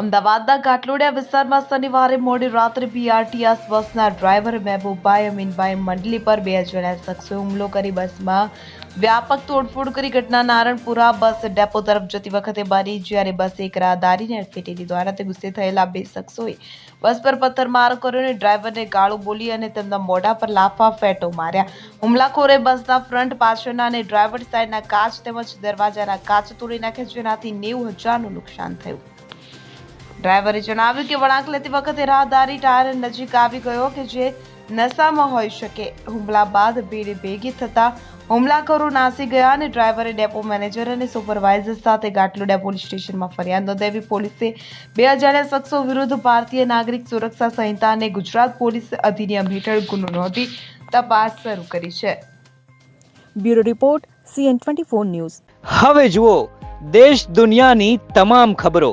અમદાવાદના ઘાટલોડિયા વિસ્તારમાં શનિવારે મોડી રાત્રે બીઆરટીએસ બસના ડ્રાઈવર મહેબૂબભાઈ અમીનભાઈ મંડલી પર બે અજાણ્યા શખ્સોએ હુમલો કરી બસમાં વ્યાપક તોડફોડ કરી ઘટના નારણપુરા બસ ડેપો તરફ જતી વખતે બની જ્યારે બસ એક રાહદારીને અડફેટી દ્વારા આનાથી ગુસ્સે થયેલા બે શખ્સોએ બસ પર પથ્થરમાર કર્યો અને ડ્રાઈવરને ગાળો બોલી અને તેમના મોઢા પર લાફા ફેટો માર્યા. હુમલાખોરે બસના ફ્રન્ટ પાછળના અને ડ્રાઈવર સાઈડના કાચ તેમજ દરવાજાના કાચ તોડી નાખ્યા, જેનાથી નેવું હજારનું નુકસાન થયું. ડ્રાઈવરે જણાવ્યું કે વળાંક લેતી વખતે રાહદારી ટાયર નજીક આવી ગયો કે જે નશામાં હોઈ શકે. હુમલા બાદ ભીડ ભેગી થતા હુમલાખોરો નાસી ગયા અને ડ્રાઈવરે ડેપો મેનેજર અને સુપરવાઇઝર સાથે ગાટલો ડેપો સ્ટેશનમાં ફરિયાદ નોંધાવી. પોલીસે બે હજારના શખ્સો વિરુદ્ધ ભારતીય નાગરિક સુરક્ષા સંહિતા અને ગુજરાત પોલીસ અધિનિયમ હેઠળ ગુનો નોંધી તપાસ શરૂ કરી છે. Bureau report CN twenty four news. હવે જુઓ દેશ દુનિયાની તમામ ખબરો.